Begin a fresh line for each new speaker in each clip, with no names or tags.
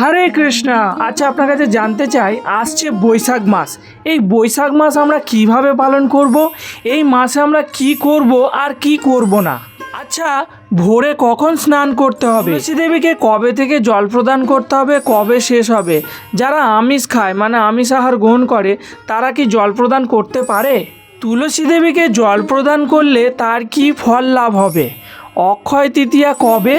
হরে কৃষ্ণা। আচ্ছা আপনার কাছে জানতে চাই, আসছে বৈশাখ মাস। এই বৈশাখ মাস আমরা কীভাবে পালন করব? এই মাসে আমরা কি করব আর কি করব না? আচ্ছা ভোরে কখন স্নান করতে হবে? দেবীকে কবে থেকে জল প্রদান করতে হবে? কবে শেষ হবে? যারা আমিষ খায় মানে আমিষ আহার গ্রহণ করে, তারা কি জল প্রদান করতে পারে? তুলসী দেবীকে জল প্রদান করলে তার কি ফল লাভ হবে? অক্ষয় তৃতীয়া কবে?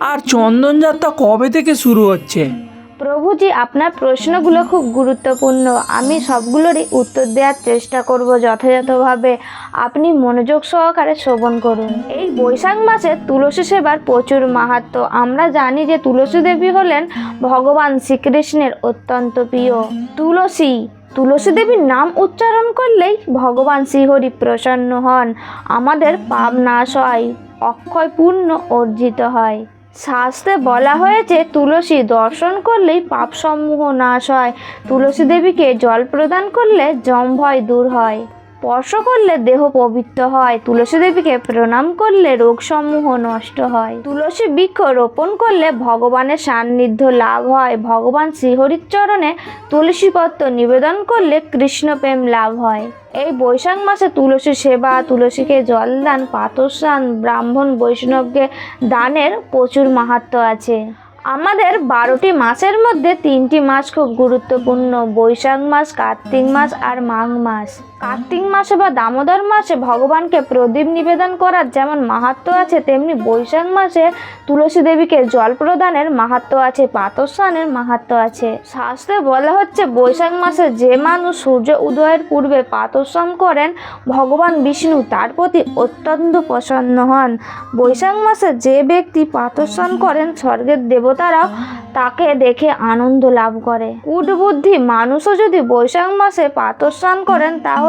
আর চন্দনযাত্রা কবে থেকে শুরু হচ্ছে?
প্রভুজি, আপনার প্রশ্নগুলো খুব গুরুত্বপূর্ণ। আমি সবগুলোরই উত্তর দেওয়ার চেষ্টা করব যথাযথভাবে। আপনি মনোযোগ সহকারে শ্রবণ করুন। এই বৈশাখ মাসে তুলসী সেবার প্রচুর মাহাত্ম। আমরা জানি যে তুলসী দেবী হলেন ভগবান শ্রীকৃষ্ণের অত্যন্ত প্রিয়। তুলসী তুলসী দেবীর নাম উচ্চারণ করলেই ভগবান শ্রীহরি প্রসন্ন হন। আমাদের পাপ নাশ হয় অক্ষয় পূর্ণ অর্জিত হয়। শাস্ত্রে বলা হয়েছে, তুলসী দর্শন করলেই পাপসমূহ নাশ হয়। তুলসী দেবীকে জল প্রদান করলে জম ভয় দূর হয়। স্পর্শ করলে দেহ পবিত্র হয়। তুলসী দেবীকে প্রণাম করলে রোগসমূহ নষ্ট হয়। তুলসী বৃক্ষ রোপণ করলে ভগবানের সান্নিধ্য লাভ হয়। ভগবান শ্রীহরির চরণে তুলসীপত্র নিবেদন করলে কৃষ্ণ প্রেম লাভ হয়। এই বৈশাখ মাসে তুলসী সেবা, তুলসীকে জল দান পাতস্নান ব্রাহ্মণ বৈষ্ণবকে দানের প্রচুর মাহাত্ম আছে। আমাদের বারোটি মাসের মধ্যে তিনটি মাস খুব গুরুত্বপূর্ণ। বৈশাখ মাস, কার্তিক মাস আর মাঘ মাস। কার্তিক মাসে বা দামোদর মাসে ভগবানকে প্রদীপ নিবেদন করার যেমন মাহাত্ম আছে, তেমনি বৈশাখ মাসে তুলসী দেবীকে জল প্রদানের মাহাত্ম আছে, পাতস্নানের মাহাত্ম আছে। শাস্ত্রে বলা হচ্ছে, বৈশাখ মাসে যে মানুষ সূর্য উদয়ের পূর্বে পাতস্নান করেন, ভগবান বিষ্ণু তার প্রতি অত্যন্ত প্রসন্ন হন। বৈশাখ মাসে যে ব্যক্তি পাতস্নান করেন, স্বর্গের দেবতারাও তাকে দেখে আনন্দ লাভ করে। কুটবুদ্ধি, মানুষও যদি বৈশাখ মাসে পাতস্নান করেন, তাহলে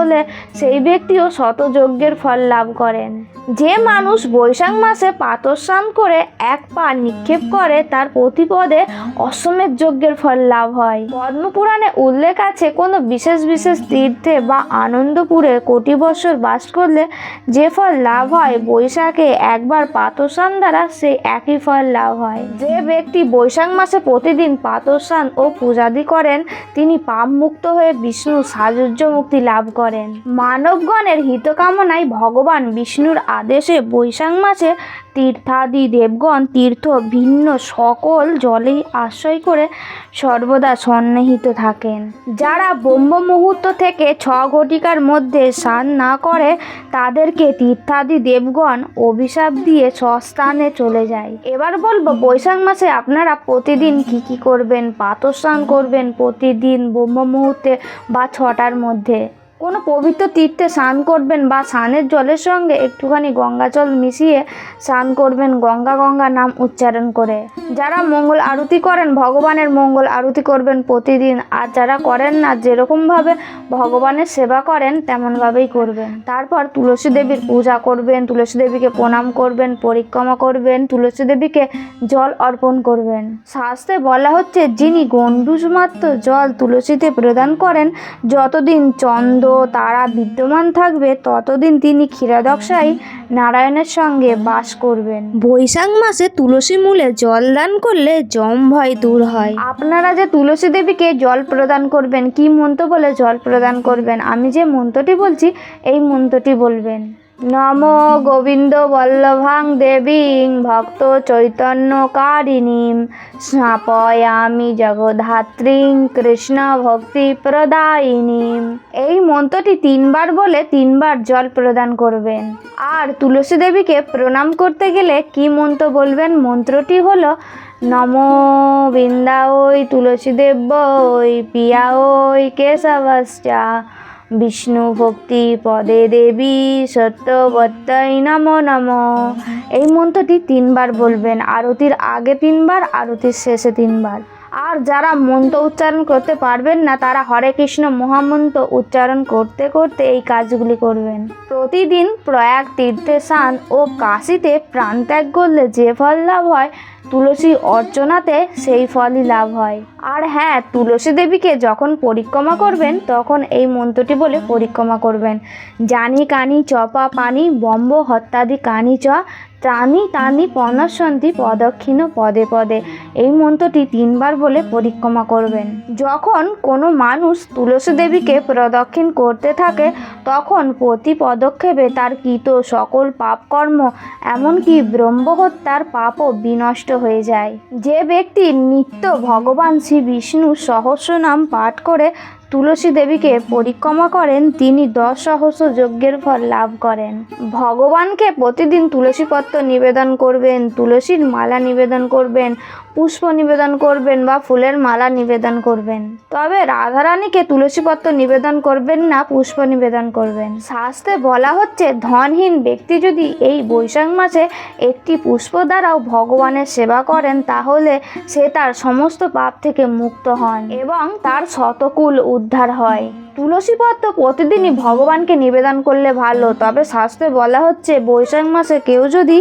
সেই ব্যক্তিও শতযজ্ঞের ফল লাভ করেন। যে মানুষ বৈশাখ মাসে পাতস্নান করে এক পা নিক্ষেপ করে, তার প্রতিপদে অশ্বমেধ যজ্ঞের ফল লাভ হয়। পদ্মপুরাণে উল্লেখ আছে, কোনো বিশেষ বিশেষ তীর্থে বা আনন্দপুরে কোটি বছর বাস করলে যে ফল লাভ হয়, বৈশাখে একবার পাতস্নান দ্বারা সেই একই ফল লাভ হয়। যে ব্যক্তি বৈশাখ মাসে প্রতিদিন পাতস্নান ও পূজাদি করেন, তিনি পাপ মুক্ত হয়ে বিষ্ণু সাজুজ্য মুক্তি লাভ করেন। মানবগণের হিতকামনায় ভগবান বিষ্ণুর আদেশে বৈশাখ মাসে তীর্থাদি দেবগণ তীর্থ ভিন্ন সকল জলেই আশ্রয় করে সর্বদা সন্নিহিত থাকেন। যারা ব্রহ্ম মুহূর্ত থেকে ছ ঘটিকার মধ্যে স্নান না করে, তাদেরকে তীর্থাদি দেবগণ অভিশাপ দিয়ে স্বস্থানে চলে যায়। এবার বলব, বৈশাখ মাসে আপনারা প্রতিদিন কি কি করবেন? পাতস্নান করবেন প্রতিদিন ব্রহ্ম মুহূর্তে বা ছটার মধ্যে? কোনো পবিত্র তীর্থে স্নান করবেন বা স্নানের জলের সঙ্গে একটুখানি গঙ্গা জল মিশিয়ে স্নান করবেন, গঙ্গা গঙ্গা নাম উচ্চারণ করে। যারা মঙ্গল আরতি করেন, ভগবানের মঙ্গল আরতি করবেন প্রতিদিন। আর যারা করেন না, যেরকমভাবে ভগবানের সেবা করেন, তেমনভাবেই করবেন। তারপর তুলসী দেবীর পূজা করবেন, তুলসী দেবীকে প্রণাম করবেন, পরিক্রমা করবেন, তুলসী দেবীকে জল অর্পণ করবেন। শাস্ত্রে বলা হচ্ছে, যিনি গণ্ডুষ মাত্র জল তুলসীতে প্রদান করেন, যতদিন চন্দ্র তারা বিদ্যমান থাকবে ততদিন তিনি ক্ষীরাদক্ষায়ী নারায়ণের সঙ্গে বাস করবেন। বৈশাখ মাসে তুলসী মূলে জল দান করলে জম ভয় দূর হয়। আপনারা যে তুলসী দেবীকে জল প্রদান করবেন কি মন্ত্র বলে জল প্রদান করবেন? আমি যে মন্ত্রটি বলছি এই মন্ত্রটি বলবেন। নম গোবিন্দ বল্লভাং দেবীং ভক্ত চৈতন্য কারিণীম স্নাপয়ামি জগধাত্রীং কৃষ্ণ ভক্তি প্রদায়িনীম। এই মন্ত্রটি তিনবার বলে তিনবার জল প্রদান করবেন। আর তুলসী দেবীকে প্রণাম করতে গেলে কি মন্ত্র বলবেন? মন্ত্রটি হলো, নম বৃন্দা ওই তুলসী দেব ওই পিয়া ওই কেশবশ্চা। বিষ্ণু ভক্তি পদে দেবী সত্যবত্তই নম নম এই মন্ত্রটি তিনবার বলবেন, আরতির আগে তিনবার, আরতির শেষে তিনবার। আর যারা মন্ত্র উচ্চারণ করতে পারবেন না, তারা হরে কৃষ্ণ মহামন্ত্র উচ্চারণ করতে করতে এই কাজগুলি করবেন। প্রতিদিন প্রয়াগ তীর্থে স্নান ও কাশিতে প্রাণত্যাগ করলে যে ফল লাভ হয় তুলসী অর্চনাতে সেই ফলই লাভ হয়। আর হ্যাঁ তুলসী দেবীকে যখন পরিক্রমা করবেন, তখন এই মন্ত্রটি বলে পরিক্রমা করবেন। জানি কানি চপা পানি, বম্ব হত্যাদি কানি চ ত্রাণী তানি পনসন্তি পদক্ষিণ পদে পদে। এই মন্ত্রটি তিনবার বলে পরিক্রমা করবেন। যখন কোনো মানুষ তুলসী দেবীকে প্রদক্ষিণ করতে থাকে, তখন প্রতি পদক্ষেপে তার কৃত সকল পাপকর্ম, এমনকি ব্রহ্মহত্যার পাপও বিনষ্ট হয়ে যায়। যে ব্যক্তি নিত্য ভগবান শ্রী বিষ্ণুর সহস্র নাম পাঠ করে তুলসী দেবীকে পরিক্রমা করেন, তিনি দশ সহস্র যজ্ঞের ফল লাভ করেন। ভগবানকে প্রতিদিন তুলসীপত্র নিবেদন করবেন, তুলসীর মালা নিবেদন করবেন, পুষ্প নিবেদন করবেন বা ফুলের মালা নিবেদন করবেন। তবে রাধারানীকে তুলসীপত্র নিবেদন করবেন না, পুষ্প নিবেদন করবেন। শাস্ত্রে বলা হচ্ছে, ধনহীন ব্যক্তি যদি এই বৈশাখ মাসে একটি পুষ্প দ্বারাও ভগবানের সেবা করেন, তাহলে সে তার সমস্ত পাপ থেকে মুক্ত হন এবং তার শতকুল উদ্ধার হয়। তুলসী পত্র প্রতিদিনই ভগবানকে নিবেদন করলে ভালো, তবে শাস্ত্রে বলা হচ্ছে, বৈশাখ মাসে কেউ যদি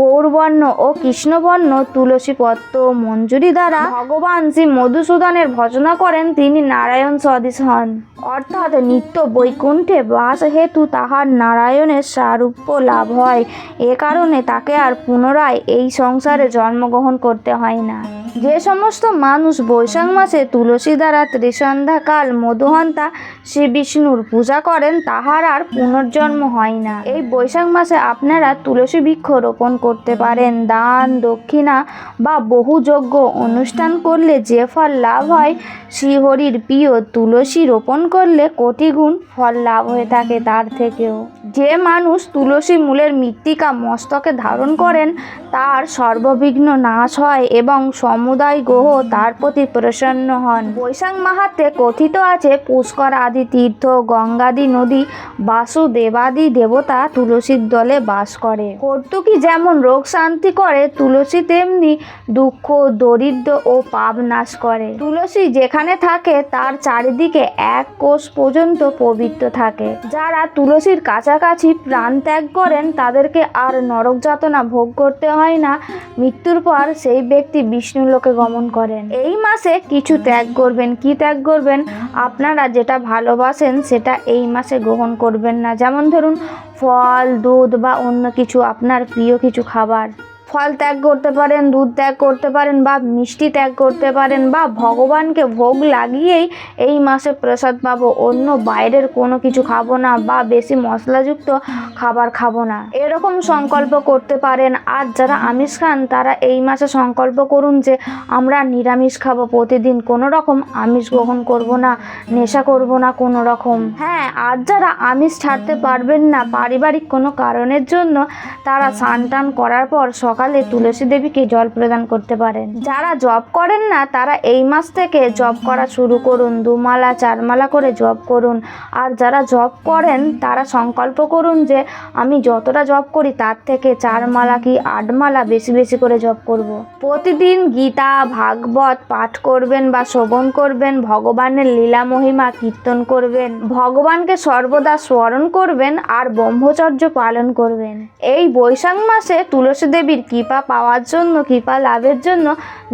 গৌরবর্ণ ও কৃষ্ণবর্ণ তুলসী পত্র মঞ্জুরি দ্বারা ভগবান শ্রী মধুসূদনের ভজনা করেন, তিনি নারায়ণ সদৃশ হন। অর্থাৎ নিত্য বৈকুণ্ঠে বাস হেতু তাহার নারায়ণের সারূপ্য লাভ হয়। এ কারণে তাকে আর পুনরায় এই সংসারে জন্মগ্রহণ করতে হয় না। যে সমস্ত মানুষ বৈশাখ মাসে তুলসী দ্বারা ত্রিসন্ধ্যাকাল মধুহন্তা শ্রী বিষ্ণুর পূজা করেন, তাহার আর পুনর্জন্ম হয় না। এই বৈশাখ মাসে আপনারা তুলসী বৃক্ষ রোপণ করতে পারেন। দান, দক্ষিণা বা বহু যজ্ঞ অনুষ্ঠান করলে যে ফল লাভ হয়, শ্রীহরির প্রিয় তুলসী রোপণ করলে কোটি গুণ ফল লাভ হয়ে থাকে তার থেকেও। যে মানুষ তুলসী মূলের মৃত্তিকা মস্তকে ধারণ করেন, তার সর্ববিঘ্ন নাশ হয় এবং সমুদায় গ্রহ তার প্রতি প্রসন্ন হন। বৈশাখ মাহাত্মে কথিত আছে, পুষ্কর আদি তীর্থ, গঙ্গাদি নদী, বাসুদেবাদি দেবতা তুলসীর দলে বাস করে। কর্তুকি যেমন রোগ শান্তি করে, তুলসী তেমনি দুঃখ, দরিদ্র ও পাপ নাশ করে। তুলসী যেখানে থাকে, তার চারিদিকে এক কোষ পর্যন্ত পবিত্র থাকে। যারা তুলসীর কাছাকাছি প্রাণ ত্যাগ করেন, তাদেরকে আর নরক যাতনা ভোগ করতে হয় না। মৃত্যুর পর সেই ব্যক্তি বিষ্ণু লোকে গমন করেন। এই মাসে কিছু ত্যাগ করবেন, কি ত্যাগ করবেন? আপনারা যেটা ভালোবাসেন, সেটা এই মাসে গ্রহণ করবেন না। যেমন ধরুন, ফল, দুধ বা অন্য কিছু আপনার প্রিয় কিছু খাবার। ফল ত্যাগ করতে পারেন, দুধ ত্যাগ করতে পারেন বা মিষ্টি ত্যাগ করতে পারেন বা ভগবানকে ভোগ লাগিয়েই এই মাসে প্রসাদ পাবো। অন্য বাইরের কোনো কিছু খাব না বা বেশি মশলাযুক্ত খাবার খাব না। এরকম সংকল্প করতে পারেন। আর যারা আমিষ খান, তারা এই মাসে সংকল্প করুন যে, আমরা নিরামিষ খাব প্রতিদিন। কোনো রকম আমিষ গ্রহণ করব না, নেশা করব না কোনো রকম। হ্যাঁ আর যারা আমিষ ছাড়তে পারবেন না, পারিবারিক কোনো কারণের জন্য তারা স্নান টান করার পর সকালে তুলসী দেবীকে জল প্রদান করতে পারেন। যারা জব করেন না, তারা এই মাস থেকে জব করা শুরু করুন। দুমালা, চারমালা করে জব করুন। আর যারা জব করেন, তারা সংকল্প করুন যে, আমি যতটা জব করি, তার থেকে চার মালা কি আট মালা বেশি বেশি করে জব করব। প্রতিদিন গীতা, ভাগবত পাঠ করবেন বা শ্রবণ করবেন, ভগবানের লীলা মহিমা কীর্তন করবেন, ভগবানকে সর্বদা স্মরণ করবেন আর ব্রহ্মচর্য পালন করবেন। এই বৈশাখ মাসে তুলসী দেবীর কৃপা পাওয়ার জন্য, কৃপা লাভের জন্য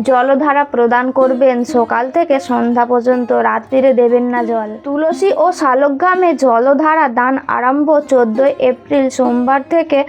জলধারা প্রদান করবেন। সকাল থেকে সন্ধ্যা পর্যন্ত রাত্রিরে দেবেন না জল। তুলসী ও শালগ্রামে জলধারা দান আরম্ভ চোদ্দোই এপ্রিল সোমবার থেকে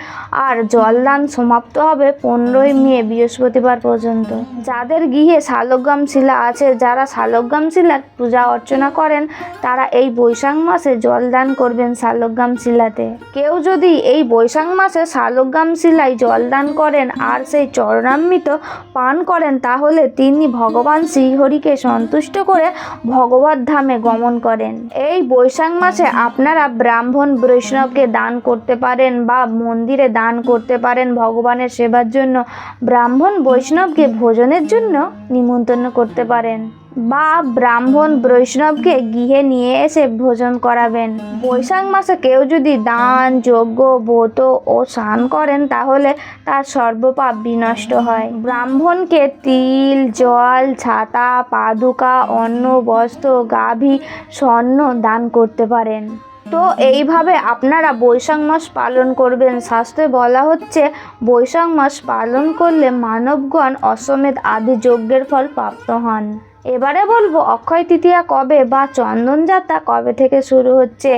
আর জলদান সমাপ্ত হবে পনেরোই মে বৃহস্পতিবার পর্যন্ত। যাদের গৃহে শালগ্রাম শিলা আছে, যারা শালগ্রাম শিলার পূজা অর্চনা করেন, তারা এই বৈশাখ মাসে জলদান করবেন শালগ্রাম শিলাতে। কেউ যদি এই বৈশাখ মাসে শালগ্রাম শিলায় জলদান করেন আর সেই চরণামৃত পান করেন, তাহলে তিনি ভগবান শ্রীহরিকে সন্তুষ্ট করে ভগবত ধামে গমন করেন। এই বৈশাখ মাসে আপনারা ব্রাহ্মণ বৈষ্ণবকে দান করতে পারেন বা মন্দিরে দান করতে পারেন ভগবানের সেবার জন্য, ব্রাহ্মণ বৈষ্ণবকে ভোজনের জন্য নিমন্ত্রণ করতে পারেন। বা ব্রাহ্মণ বৈষ্ণবকে গৃহে নিয়ে এসে ভোজন করাবেন। বৈশাখ মাসে কেউ যদি দান, যজ্ঞ, ব্রত ও স্নান করেন, তাহলে তার সর্বপাপ বিনষ্ট হয়। ব্রাহ্মণকে তিল, জল, ছাতা, পাদুকা, অন্ন, বস্ত্র, গাভী, স্বর্ণ দান করতে পারেন। তো এইভাবে আপনারা বৈশাখ মাস পালন করবেন। শাস্ত্রে বলা হচ্ছে, বৈশাখ মাস পালন করলে মানবগণ অশ্বমেধ আদি যজ্ঞের ফল প্রাপ্ত হন। এবারে বলব, অক্ষয় তৃতীয়া কবে বা চন্দন যাত্রা কবে থেকে শুরু হচ্ছে?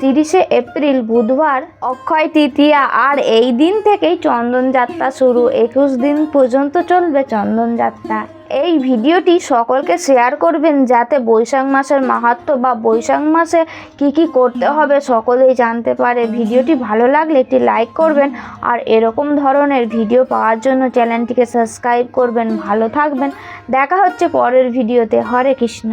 তিরিশে এপ্রিল, বুধবার, অক্ষয় তৃতীয়া, আর এই দিন থেকেই চন্দন যাত্রা শুরু। একুশ দিন পর্যন্ত চলবে চন্দন যাত্রা এই ভিডিওটি সকলকে শেয়ার করবেন যাতে বৈশাখ মাসের মাহাত্ম বা বৈশাখ মাসে কি কি করতে হবে সকলেই জানতে পারে। ভিডিওটি ভালো লাগলে একটি লাইক করবেন আর এরকম ধরনের ভিডিও পাওয়ার জন্য চ্যানেলটিকে সাবস্ক্রাইব করবেন। ভালো থাকবেন। দেখা হচ্ছে পরের ভিডিওতে। হরে কৃষ্ণ।